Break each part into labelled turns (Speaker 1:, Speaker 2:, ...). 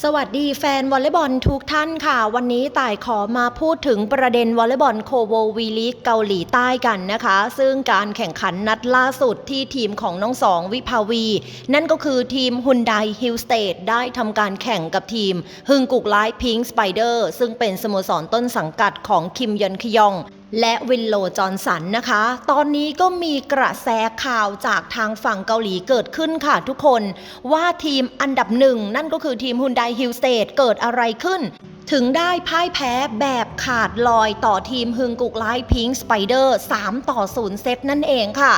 Speaker 1: สวัสดีแฟนวอลเลย์บอลทุกท่านค่ะ วันนี้ต่ายขอมาพูดถึงประเด็นวอลเลย์บอลโคโววีลีกเกาหลีใต้กันนะคะ ซึ่งการแข่งขันนัดล่าสุดที่ทีมของน้องสองวิภาวี นั่นก็คือทีมฮุนไดฮิลสเตดได้ทำการแข่งกับทีม ฮึงกุกไลท์พิงสไปเดอร์ซึ่งเป็นสโมสรต้นสังกัดของคิมยอนคยอง และวินโลจอห์นสันนะคะ ตอนนี้ก็มีกระแสข่าวจากทางฝั่งเกาหลีเกิดขึ้นค่ะทุกคนว่าทีมอันดับหนึ่ง นั่นก็คือทีมฮุนไดฮิลสเตดเกิดอะไรขึ้น ถึงได้พ่ายแพ้แบบขาดลอยต่อทีมฮึงกุกไลพิงสไปเดอร์3ต่อ 0 เซตนั่นเองค่ะ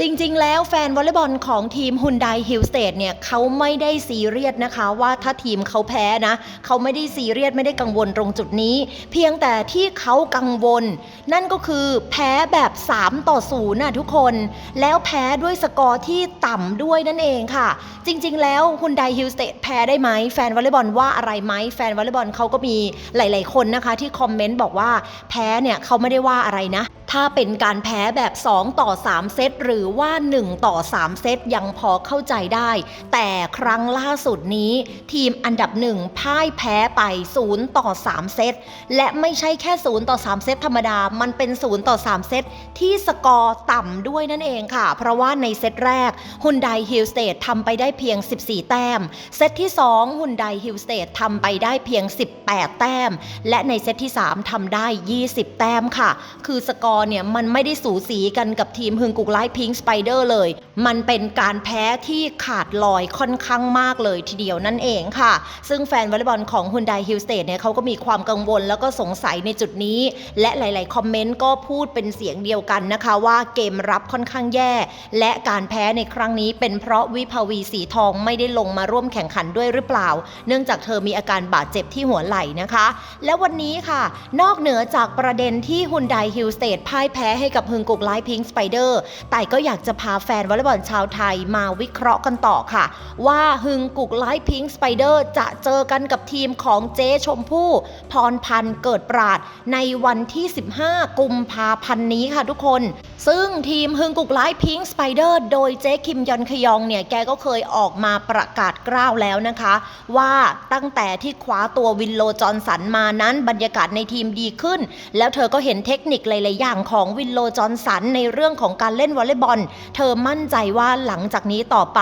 Speaker 1: จริงๆ แล้วแฟนวอลเลย์บอลของทีมฮุนไดฮิลสเตดเนี่ยเขาไม่ได้ซีเรียสนะคะ ว่าถ้าทีมเขาแพ้นะ เขาไม่ได้ซีเรียสไม่ได้กังวลตรงจุดนี้ เพียงแต่ที่เขากังวล นั่นก็คือแพ้แบบ 3 ต่อ0น่ะทุกคน แล้วแพ้ด้วยสกอร์ที่ต่ำด้วยนั่นเองค่ะ จริงๆ แล้วฮุนไดฮิลสเตดแพ้ได้ไหมแฟนวอลเลย์บอลว่าอะไรไหมแฟนวอลเลย์บอลเขาก็มีหลาย ๆ คนนะคะที่คอมเมนต์บอกว่าแพ้เนี่ยเขาไม่ได้ว่าอะไรนะ ถ้าเป็นการแพ้แบบ 2 ต่อ 3 เซตหรือว่า 1 ต่อ 3 เซตยังพอเข้าใจได้ แต่ครั้งล่าสุดนี้ ทีมอันดับหนึ่งพ่ายแพ้ไป 0 ต่อ 3 เซต และไม่ใช่แค่ 0 ต่อ 3 เซตธรรมดา มันเป็น 0 ต่อ 3 เซต ที่สกอร์ต่ำด้วยนั่นเองค่ะ เพราะว่าในเซตแรกฮุนไดฮิลสเตดทำไปได้เพียง 14 แต้ม เซตที่ 2ฮุนไดฮิลสเตดทำไปได้เพียง 18 แต้ม และในเซตที่ 3ทำได้ 20 แต้มค่ะ คือสกอร์เนี่ยมันไม่ได้สูสีกันกับทีมฮึงกุกไลพิงสไปเดอร์เลย มันเป็นการแพ้ที่ขาดลอยค่อนข้างมากเลยทีเดียวนั่นเองค่ะ ซึ่งแฟนวอลเลย์บอลของฮุนไดฮิลสเตดเนี่ยเขาก็มีความกังวลแล้วก็สงสัยในจุดนี้ และหลาย ๆ คอมเมนต์ก็พูดเป็นเสียงเดียวกันนะคะว่าเกมรับค่อนข้างแย่ และการแพ้ในครั้งนี้เป็นเพราะวิภาวีสีทองไม่ได้ลงมาร่วมแข่งขันด้วยหรือเปล่า เนื่องจากเธอมีอาการบาดเจ็บที่หัวไหล่นะคะ และวันนี้ค่ะ นอกเหนือจากประเด็นที่ฮุนไดฮิลสเตดพ่ายแพ้ให้กับฮึงกุกไลพิงสไปเดอร์แต่ก็อยากจะพาแฟนวอลเลย์บอลชาวไทยมาวิเคราะห์กันต่อค่ะ ว่าฮึงกุกไลพิงสไปเดอร์จะเจอกันกับทีมของเจ๊ชมพู่พรพันธ์เกิดปราดในวันที่ 15 กุมภาพันธ์นี้ค่ะทุกคน ซึ่งทีมฮึงกุกไลท์พิงค์สไปเดอร์โดยเจ๊คิมยอนคยองเนี่ย แกก็เคยออกมาประกาศกล้าวแล้วนะคะ ว่าตั้งแต่ที่คว้าตัววินโลจอนสันมานั้นบรรยากาศในทีมดีขึ้น แล้วเธอก็เห็นเทคนิคหลาย ๆ อย่างของวินโลจอนสันในเรื่องของการเล่นวอลเลย์บอล เธอมั่นใจว่าหลังจากนี้ต่อไป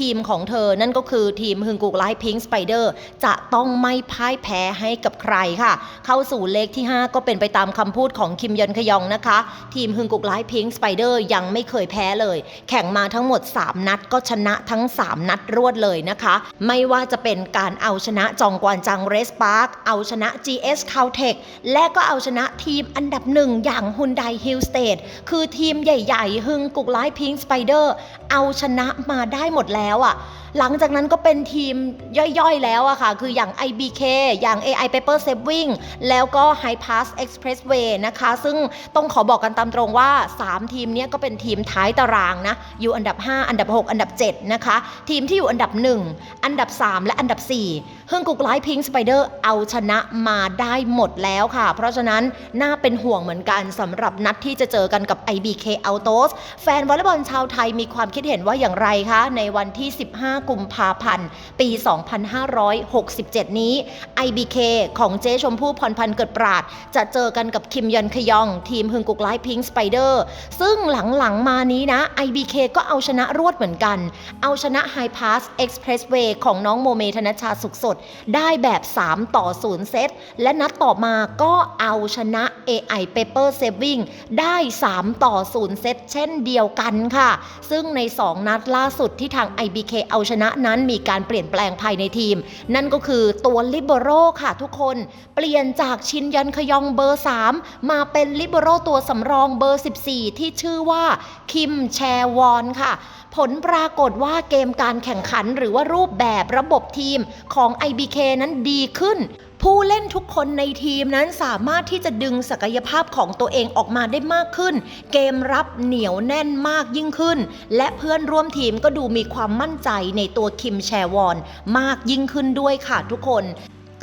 Speaker 1: ทีมของเธอนั่นก็คือทีมฮึงกุกไลท์พิงค์สไปเดอร์จะต้องไม่พ่ายแพ้ให้กับใครค่ะ เข้าสู่เลขที่ 5 ก็เป็นไปตามคำพูดของคิมยอนคยองนะคะ ทีมฮึงกุกไลท์พิงค์สไปเดอร์ยังไม่เคยแพ้เลย แข่งมาทั้งหมด 3 นัดก็ชนะทั้ง 3 นัดรวดเลยนะคะ ไม่ว่าจะเป็นการเอาชนะจองกวนจังเรสปาร์คเอาชนะ GS c a l t e c h และก็เอาชนะทีมอันดับหนึ่งอย่างฮุนไดฮิลสเตดคือทีมใหญ่ ๆ ฮึงกุกไลพิงค์สไปเดอร์เอาชนะมาได้หมดแล้วอะ่ะ หลังจากนั้นก็เป็นทีมย่อยๆแล้วอะค่ะ คืออย่าง IBK อย่าง AI Paper Saving แล้วก็ High Pass Expressway นะคะ ซึ่งต้องขอบอกกันตามตรงว่า 3 ทีมนี้ก็เป็นทีมท้ายตารางนะ อยู่อันดับ 5 อันดับ 6 อันดับ 7 นะคะ ทีมที่อยู่อันดับ 1 อันดับ 3 และอันดับ4ฮึ่งกุกไลท์พิงสไปเดอร์เอาชนะมาได้หมดแล้วค่ะ เพราะฉะนั้นน่าเป็นห่วงเหมือนกันสำหรับนัดที่จะเจอกันกับ IBK Autos แฟนวอลเลย์บอลชาวไทยมีความคิดเห็นว่าอย่างไรคะ ในวันที่ 15กุมภาพันธ์ ปี 2567 นี้ IBK ของเจ๊ชมพู่พรพันธ์เกิดปราด จะเจอกันกับคิมยอนคยอง ทีมฮึงกุกไลพิงสไปเดอร์ซึ่งหลังๆมานี้นะ IBK ก็เอาชนะรวดเหมือนกัน เอาชนะ High Pass Expressway ของน้องโมเมธนชชาสุขสด ได้แบบ 3 ต่อ 0 เซต และนัดต่อมาก็เอาชนะ AI Paper Saving ได้ 3 ต่อ 0 เซต เช่นเดียวกันค่ะ ซึ่งใน 2 นัดล่าสุดที่ทาง IBK เอาชนะนั้นมีการเปลี่ยนแปลงภายในทีม นั่นก็คือตัวลิเบโรค่ะทุกคนเปลี่ยนจากชินยันขยองเบอร์ 3 มาเป็นลิเบโรตัวสำรองเบอร์ 14 ที่ชื่อว่าคิมแชวอนค่ะผลปรากฏว่าเกมการแข่งขันหรือว่ารูปแบบระบบทีมของ IBK นั้นดีขึ้น ผู้เล่นทุกคนในทีมนั้นสามารถที่จะดึงศักยภาพของตัวเองออกมาได้มากขึ้น เกมรับเหนียวแน่นมากยิ่งขึ้น และเพื่อนร่วมทีมก็ดูมีความมั่นใจในตัวคิมแชวอนมากยิ่งขึ้นด้วยค่ะทุกคน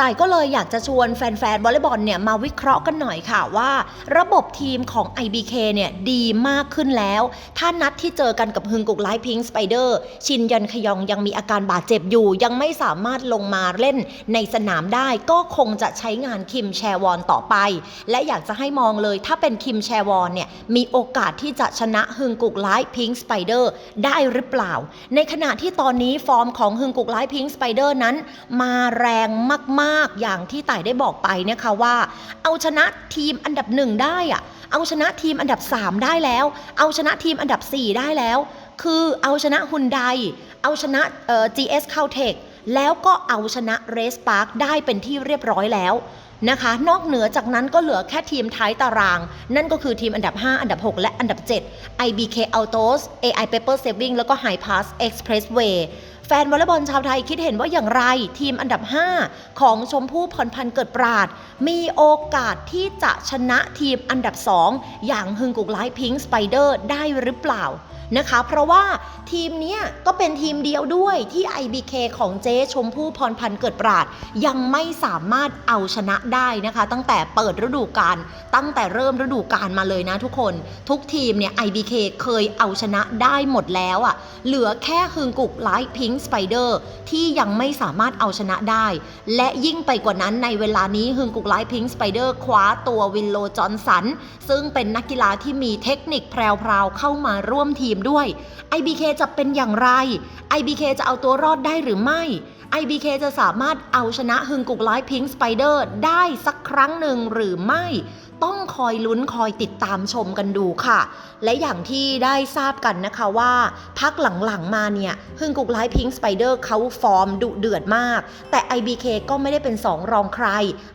Speaker 1: ต่ก็เลยอยากจะชวนแฟนๆวอลเลย์บอลเนี่ยมาวิเคราะห์กันหน่อยค่ะว่า ระบบทีมของ IBK เนี่ยดีมากขึ้นแล้ว ถ้านัดที่เจอกันกับฮึงกุกไลท์พิงค์สไปเดอร์ชินยันขยองยังมีอาการบาดเจ็บอยู่ ยังไม่สามารถลงมาเล่นในสนามได้ก็คงจะใช้งานคิมแชวอนต่อไป และอยากจะให้มองเลยถ้าเป็นคิมแชวอนเนี่ยมีโอกาสที่จะชนะฮึงกุกไลท์พิงค์สไปเดอร์ได้หรือเปล่า ในขณะที่ตอนนี้ฟอร์มของฮึงกุกไลท์พิงค์สไปเดอร์นั้น มาแรงมากๆอย่างที่ต่ายได้บอกไปนะคะว่า เอาชนะทีมอันดับหนึ่งได้อะเอาชนะทีมอันดับ 3 ได้แล้ว เอาชนะทีมอันดับ 4 ได้แล้ว คือเอาชนะฮุนไดเอาชนะเอ่อ GS Caltech แล้วก็เอาชนะ Race Park ได้เป็นที่เรียบร้อยแล้วนะคะ นอกเหนือจากนั้นก็เหลือแค่ทีมท้ายตาราง นั่นก็คือทีมอันดับ 5 อันดับ 6 และอันดับ 7 IBK Autos AI Paper Saving แล้วก็ High Pass Expressway ฟนวอลเลย์บอลชาวไทยคิดเห็นว่าอย่างไร ทีมอันดับ 5 ของชมพู่พรพันธ์เกิดปราด มีโอกาสที่จะชนะทีมอันดับ 2 อย่างฮึงกุกไลท์พิงค์สไปเดอร์ได้หรือเปล่า นะคะ เพราะว่าทีมนี้ก็เป็นทีมเดียวด้วยที่ IBK ของเจ๊ชมพู่พรพันธ์เกิดปราด ยังไม่สามารถเอาชนะได้นะคะ ตั้งแต่เปิดฤดูกาลตั้งแต่เริ่มฤดูกาลมาเลยนะทุกคนทุกทีมเนี่ย IBK เคยเอาชนะได้หมดแล้วอะ่ะเหลือแค่ฮึงกุกไลท์พิงค์สไปเดอร์ที่ยังไม่สามารถเอาชนะได้ และยิ่งไปกว่านั้นในเวลานี้ฮึงกุกไลท์พิงค์สไปเดอร์คว้าตัววินโลจอนสันซึ่งเป็นนักกีฬาที่มีเทคนิคแพรวๆเข้ามาร่วมทีมด้วย IBK จะเป็นอย่างไร IBK จะเอาตัวรอดได้หรือไม่ IBK จะสามารถเอาชนะฮึงกุกไลท์พิงค์สไปเดอร์ได้สักครั้งหนึ่งหรือไม่ ต้องคอยลุ้นคอยติดตามชมกันดูค่ะ และอย่างที่ได้ทราบกันนะคะว่าพักหลังๆมาเนี่ยฮึงกุกไลท์พิงค์สไปเดอร์เขาฟอร์มดุเดือดมาก แต่ IBK ก็ไม่ได้เป็น2รองใคร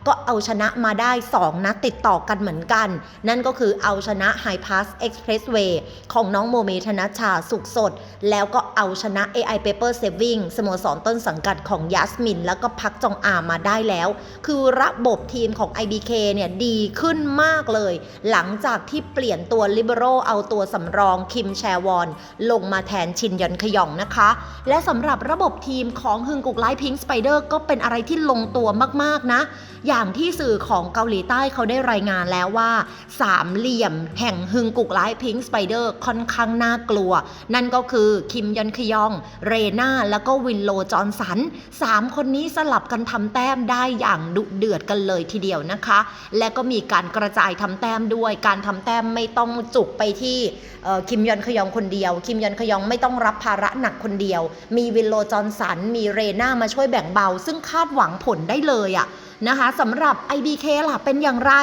Speaker 1: ก็เอาชนะมาได้ 2 นัดติดต่อกันเหมือนกัน นั่นก็คือเอาชนะ High Pass Expressway ของน้องโมเมธนชชาสุขสด แล้วก็เอาชนะ AI Paper Saving สโมสรต้นสังกัดของยัสมิน แล้วก็พักจองอามาได้แล้ว คือระบบทีมของ IBK เนี่ยดีขึ้นมมากเลย หลังจากที่เปลี่ยนตัวลิเบโรเอาตัวสำรองคิมแชวอน ลงมาแทนชินยอนขยองนะคะ และสำหรับระบบทีมของฮึงกุกไลพิงค์สไปเดอร์ก็เป็นอะไรที่ลงตัวมากๆนะ อย่างที่สื่อของเกาหลีใต้เขาได้รายงานแล้วว่า สามเหลี่ยมแห่งฮึงกุกไลพิงค์สไปเดอร์ค่อนข้างน่ากลัว นั่นก็คือคิมยอนขยอง เรนาแล้วก็วินโลจอนสันสามคนนี้สลับกันทำแต้มได้อย่างดุเดือดกันเลยทีเดียวนะคะ และก็มีการกระระจายทำแต้มด้วย การทำแต้มไม่ต้องจุกไปที่คิมยอนขยองคนเดียว คิมยอนขยองไม่ต้องรับภาระหนักคนเดียว มีวินโลจอห์นสัน มีเรนามาช่วยแบ่งเบา ซึ่งคาดหวังผลได้เลยอะนะคะสำหรับ IBK ล่ะเป็นอย่างไร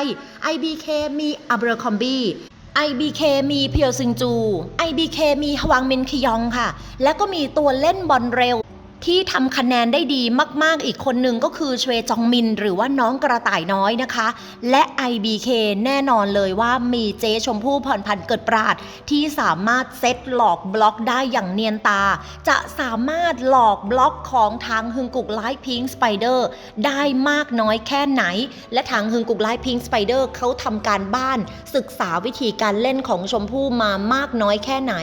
Speaker 1: IBK มีอับราคอมบี IBK มีเพียวซิงจู IBK มีฮวังมินคยองค่ะ แล้วก็มีตัวเล่นบอลเร็ว ที่ทำคะแนนได้ดีมากๆ อีกคนหนึ่งก็คือเชวจองมิน หรือว่าน้องกระต่ายน้อยนะคะ และ IBK แน่นอนเลยว่ามีเจชมพู่พรพันธ์เกิดปราด ที่สามารถเซตหลอกบล็อกได้อย่างเนียนตา จะสามารถหลอกบล็อกของทางฮึงกุกไลท์พิงสไปเดอร์ได้มากน้อยแค่ไหน และทางฮึงกุกไลท์พิงสไปเดอร์เขาทำการบ้านศึกษาวิธีการเล่นของชมพู่มามากน้อยแค่ไหน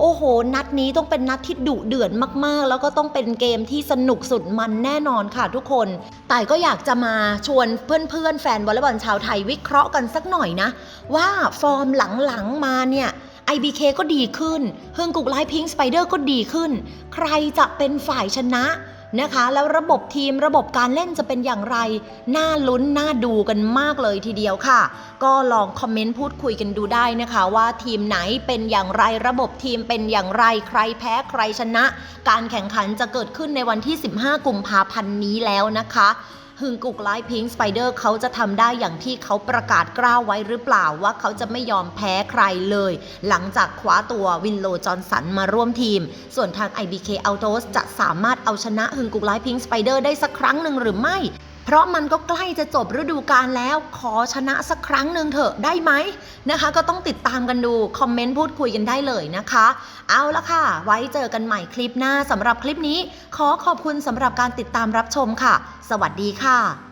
Speaker 1: โอ้โห นัดนี้ต้องเป็นนัดที่ดุเดือดมากๆ แล้วก็ต้องเป็นเกมที่สนุกสุดมันแน่นอนค่ะทุกคน แต่ก็อยากจะมาชวนเพื่อนๆ แฟนวอลเลย์บอลชาวไทยวิเคราะห์กันสักหน่อยนะ ว่าฟอร์มหลังๆมาเนี่ย IBK ก็ดีขึ้นเฮิงกุกไลท์พิงสไปเดอร์ก็ดีขึ้น ใครจะเป็นฝ่ายชนะ นะคะ แล้วระบบทีมระบบการเล่นจะเป็นอย่างไร น่าลุ้น น่าดูกันมากเลยทีเดียวค่ะ ก็ลองคอมเมนต์พูดคุยกันดูได้นะคะ ว่าทีมไหนเป็นอย่างไรระบบทีมเป็นอย่างไรใครแพ้ใครชนะ การแข่งขันจะเกิดขึ้นในวันที่ 15 กุมภาพันธ์นี้แล้วนะคะ ฮึงกุกไลท์พิงสไปเดอร์เขาจะทำได้อย่างที่เขาประกาศกล้าวไว้หรือเปล่าว่าเขาจะไม่ยอมแพ้ใครเลย หลังจากคว้าตัววินโลจอนสันมาร่วมทีม ส่วนทาง IBK Autos จะสามารถเอาชนะฮึงกุกไลท์พิงสไปเดอร์ได้สักครั้งหนึ่งหรือไม่ เพราะมันก็ใกล้จะจบฤดูกาลแล้วขอชนะสักครั้งหนึ่งเถอะได้ไหมนะคะ ก็ต้องติดตามกันดู คอมเมนต์พูดคุยกันได้เลยนะคะ เอาละค่ะ ไว้เจอกันใหม่คลิปหน้าสำหรับคลิปนี้ ขอขอบคุณสำหรับการติดตามรับชมค่ะ สวัสดีค่ะ